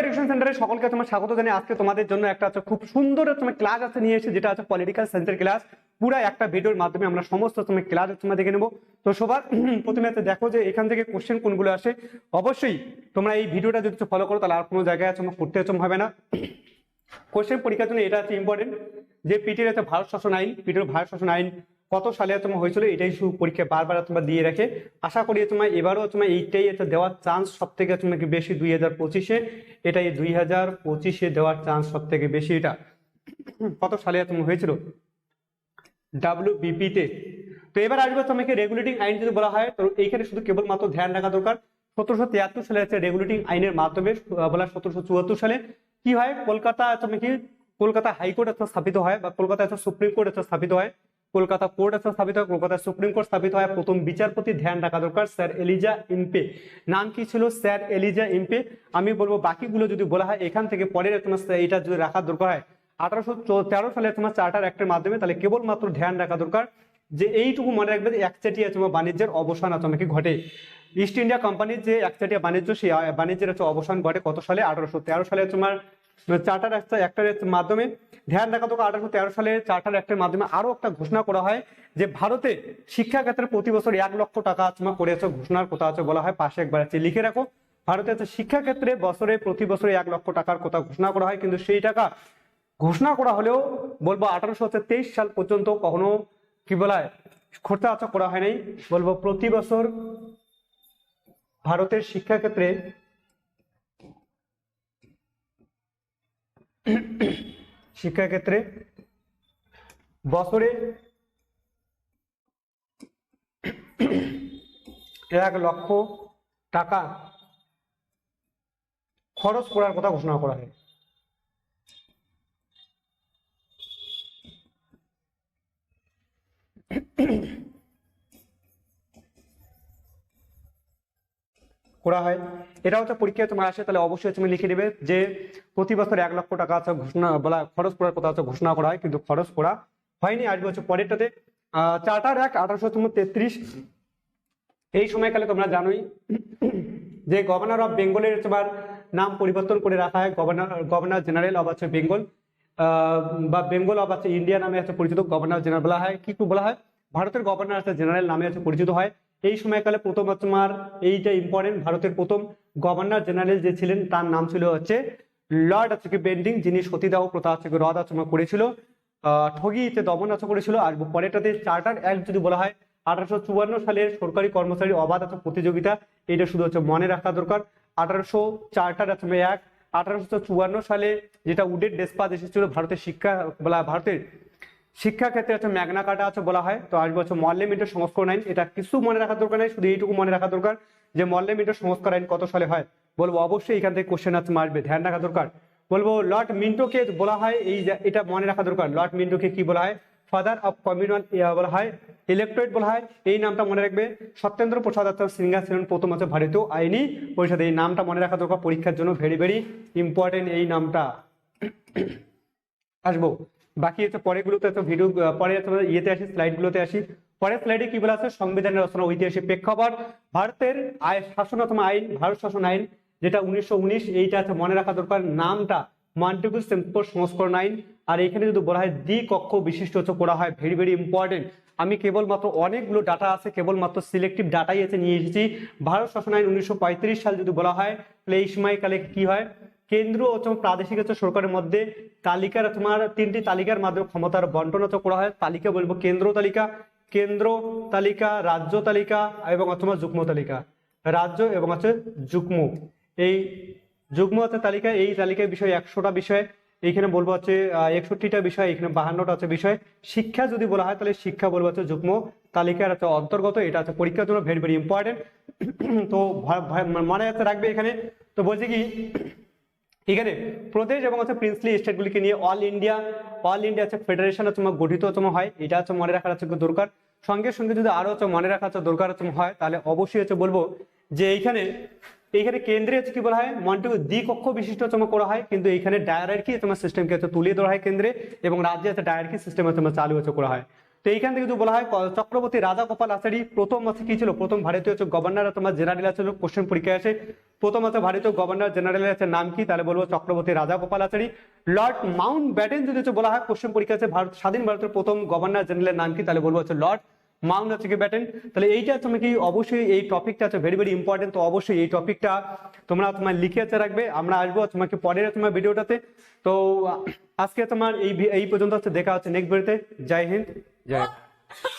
Education সেন্টারে সকলকে তোমার স্বাগত জানাই আজকে তোমাদের জন্য একটা আছে খুব সুন্দর তোমার ক্লাস আছে নিয়ে এসেছি, যেটা আছে পলিটিক্যাল সায়েন্সের ক্লাস পুরো একটা ভিডিওর মাধ্যমে আমরা সমস্ত তোমার ক্লাস তোমরা দেখে নেব। তো সবার, প্রথমে আছে দেখো যে এখান থেকে কোশ্চেন কোনগুলো আসে। অবশ্যই তোমরা এই ভিডিওটা যদি ফলো করো, তাহলে আর কোনো জায়গায় তোমার করতে হচ্ছে হবে না। কোশ্চেন পরীক্ষার জন্য এটা আছে ইম্পর্টেন্ট যে পিটির আছে ভারত শাসন আইন পিটির ভারত শাসন আইন কত সালে তোমার হয়েছিল এটাই শুধু পরীক্ষা বারবার তোমরা দিয়ে রাখে। আশা করি তোমার এবারও তোমার এইটাই এটা দেওয়ার চান্স সব থেকে তোমাকে বেশি দুই হাজার পঁচিশে, এটাই দুই হাজার পঁচিশে দেওয়ার চান্স সব থেকে বেশি এটা। কত সালে তোমার হয়েছিল? ডাব্লিউ বিপিতে তো। এবার আসবে তোমাকে রেগুলেটিং আইন যদি বলা হয়, তো এইখানে শুধু কেবলমাত্র ধ্যান রাখা দরকার। সতেরোশো তিয়াত্তর সালে আছে রেগুলেটিং আইনের মাধ্যমে বলা সতেরোশো চুয়াত্তর সালে। কি হয়? কলকাতা তোমাকে, কলকাতা হাইকোর্ট স্থাপিত হয় বা কলকাতা সুপ্রিম কোর্ট স্থাপিত হয়। কলকাতা কোর্ট একটা স্থাপিত হয়, কলকাতা সুপ্রিম কোর্ট স্থাপিত হয়। প্রথম বিচারপতি ধ্যান রাখা দরকার, স্যার এলিজা ইম্পে। নাম কি ছিল? Sir Elijah Impey. আমি বলব, বাকিগুলো যদি বলা হয়, এখান থেকে পরের তোমার এটা যদি রাখার দরকার হয়, আঠারোশো তেরো সালে তোমার চার্টার অ্যাক্টের মাধ্যমে, তাহলে কেবলমাত্র ধ্যান রাখা দরকার যে এইটুকু মনে রাখবে যে একচেটিয়া তোমার বাণিজ্যের অবসান তোমাকে ঘটে? ইস্ট ইন্ডিয়া কোম্পানির যে একচেটিয়া বাণিজ্য, সেই, বাণিজ্যের হচ্ছে অবসান ঘটে কত সালে? আঠারোশো তেরো সালে তোমার চার্টার অ্যাক্টের মাধ্যমে। ধ্যান রাখা দরকার। আঠারোশো তেরো সালে চার্টার অ্যাক্টের মাধ্যমে আরও একটা ঘোষণা করা হয় যে ভারতে শিক্ষা ক্ষেত্রে প্রতি বছর এক লক্ষ টাকা তোমার করেছে ঘোষণার কথা আছে বলা হয়। পাশে একবার আছে, লিখে রাখো। ভারতে হচ্ছে শিক্ষা ক্ষেত্রে বছরে প্রতি বছরে এক লক্ষ টাকার কথা ঘোষণা করা হয়। কিন্তু সেই টাকা ঘোষণা করা হলেও বলব আঠারোশো তেইশ সাল পর্যন্ত কখনো কি বলা খরচা আচা করা হয় নাই। বলব প্রতি বছর ভারতের শিক্ষা ক্ষেত্রে শিক্ষা ক্ষেত্রে বছরে এক লক্ষ টাকা খরচ করার কথা ঘোষণা করা হয়। করা হয়। এটা হচ্ছে পরীক্ষায় তোমার আসে তাহলে অবশ্যই তুমি লিখে দেবে যে প্রতি বছর এক লক্ষ টাকা আছে ঘোষণা বলা খরচ করার কথা আছে ঘোষণা করা হয় কিন্তু খরচ করা হয়নি আসবে হচ্ছে পরেরটাতে। চার্টার এক আঠারোশো তেত্রিশ। এই সময়কালে তোমরা জানোই যে গভর্নর অফ বেঙ্গলের তোমার নাম পরিবর্তন করে রাখা হয়। গভর্নর গভর্নর জেনারেল অফ আছে বেঙ্গল আহ, বা বেঙ্গল অফ আছে ইন্ডিয়া নামে আছে পরিচিত গভর্নর জেনারেল বলা হয়। কি বলা হয়? ভারতের গভর্নর আছে জেনারেল নামে আছে পরিচিত হয়। এই সময়কালে প্রথম তোমার এইটা ইম্পর্টেন্ট ভারতের প্রথম গভর্নর জেনারেল যে ছিলেন, তার নাম ছিল হচ্ছে লর্ড আছে কি বেন্ডিং যিনি সতীদাহ প্রথা আছে কি রদ আচরণ করেছিল ঠগিতে দমন আছে করেছিল, আর পরেরটাতে চার্টার অ্যাক্ট যদি বলা হয়, আঠারোশো চুয়ান্ন সালের সরকারি কর্মচারী অবাধ আছে প্রতিযোগিতা, এটা শুধু হচ্ছে মনে রাখা দরকার, আঠারোশো চার্টার আছে এক, আঠারোশো চুয়ান্ন সালে যেটা উডের ডেসপাস এসেছিল, ভারতের শিক্ষা, বলা ভারতের শিক্ষা ক্ষেত্রে আছে ম্যাগনা কাটা আছে বলা হয়। তো আসবে হচ্ছে মল্লে মিন্টের সংস্করণ আইন। এটা কিছু মনে রাখার দরকার নেই, শুধু এইটুকু মনে রাখা দরকার যে মল্লে মিন্টের সংস্কার আইন কত সালে হয়। বলব অবশ্যই এখান থেকে কোশ্চেন আছে, মারবে, ধ্যান রাখা দরকার। বলব লর্ড মিন্টোকে বলা হয়, এই এটা মনে রাখা দরকার, লর্ড মিন্টোকে কি বলা হয়? ফাদার অফ কমিউনাল বলা হয় ইলেকট্রেট বলা হয়, এই নামটা মনে রাখবে। সত্যেন্দ্র প্রসাদ দত্ত সিনহা ছিলেন প্রথম আছে ভারতীয় আইনি পরিষদ, এই নামটা মনে রাখা দরকার, পরীক্ষার জন্য ভেরি ভেরি ইম্পর্টেন্ট এই নামটা। আসব। বাকি হচ্ছে পরেরগুলোতে তো ভিডিও পরে ইয়েতে আসি স্লাইডগুলোতে আসি। পরের স্লাইডে কি বলা আছে? সংবিধানের রচনা ঐতিহাসিক প্রেক্ষাপট। ভারতের আয় শাসনাত্মক আইন, ভারত শাসন আইন, যেটা উনিশশো উনিশ, এইটা আছে মনে রাখা দরকার, নামটা মান্টিকুল সেম্পর সংস্করণ আইন। আর এখানে যদি বলা হয় দ্বিকক্ষ বিশিষ্ট হচ্ছে করা হয় ভেরি ভেরি ইম্পর্টেন্ট আমি কেবলমাত্র অনেকগুলো ডাটা আছে, কেবলমাত্র সিলেক্টিভ ডাটাই আছে নিয়ে এসেছি। ভারত শাসন আইন উনিশশো পঁয়ত্রিশ সাল যদি বলা হয়, তাহলে এই সময়কালে কি হয়? কেন্দ্র তোমার প্রাদেশিক হচ্ছে সরকারের মধ্যে তালিকার তোমার তিনটি তালিকার মাধ্যমে ক্ষমতার বন্টন হচ্ছে করা হয়। তালিকা বলব কেন্দ্র তালিকা কেন্দ্র তালিকা, রাজ্য তালিকা এবং অথবা যুগ্ম তালিকা। রাজ্য এবং হচ্ছে যুগ্ম। এই যুগ্ম হচ্ছে তালিকা, এই তালিকায় বিষয় একশোটা বিষয়। এইখানে বলব হচ্ছে একষট্টিটা বিষয় এখানে বাহান্নটা হচ্ছে বিষয়। শিক্ষা যদি বলা হয় তাহলে শিক্ষা বলব হচ্ছে যুগ্ম। তালিকার হচ্ছে অন্তর্গত, এটা হচ্ছে পরীক্ষার জন্য ভেরি ভেরি ইম্পর্টেন্ট তো মনে রাখবে এখানে। তো বলছি কি এখানে প্রদেশ এবং হচ্ছে প্রিন্সলি স্টেটগুলিকে নিয়ে অল ইন্ডিয়া অল ইন্ডিয়া হচ্ছে ফেডারেশন তোমার গঠিত তোমার হয়। এটা হচ্ছে মনে রাখার হচ্ছে দরকার। সঙ্গে সঙ্গে যদি আরও হচ্ছে মনে রাখা হচ্ছে দরকার হচ্ছে হয়, তাহলে অবশ্যই হচ্ছে বলব যে এইখানে এইখানে কেন্দ্রে হচ্ছে কি বলা হয়? মন্টু দ্বিকক্ষ বিশিষ্ট তোমার করা হয়, কিন্তু এইখানে ডায়ারার্কি তোমার সিস্টেমকে হচ্ছে তুলে ধরা হয় কেন্দ্রে এবং রাজ্যে হচ্ছে ডায়ারার্কি সিস্টেম হচ্ছে চালু হচ্ছে করা হয়। তো এইখান থেকে যদি বলা হয় চক্রবর্তী রাজা গোপাল আচারি প্রথম হচ্ছে কি ছিল? প্রথম ভারতীয় হচ্ছে গভর্নর তোমার জেনারেল আছে কোশ্চেন পরীক্ষায় আছে প্রথম হচ্ছে ভারতীয় গভর্নর জেনারেল আছে নাম কি? তাহলে বলব চক্রবর্তী রাজা Gopal achari Lord Mountbatten যদি হচ্ছে বলা হয় কোশ্চেন পরীক্ষা আছে ভারত স্বাধীন ভারতের প্রথম গভর্নর জেনারেলের নাম কি? তাহলে বলব হচ্ছে লর্ড মাউন্ট হচ্ছে কি ব্যাটেন তাহলে এইটা তুমি কি, অবশ্যই এই টপিকটা আছে ভেরি ভেরি ইম্পর্টেন্ট তো অবশ্যই এই টপিকটা তোমরা তোমার লিখে আছে রাখবে। আমরা আসব তোমাকে পরের তোমার ভিডিওটাতে। তো আজকে তোমার এই এই পর্যন্ত হচ্ছে। দেখা হচ্ছে নেক্সট ভিডিওতে জয় হিন্দ। জয়।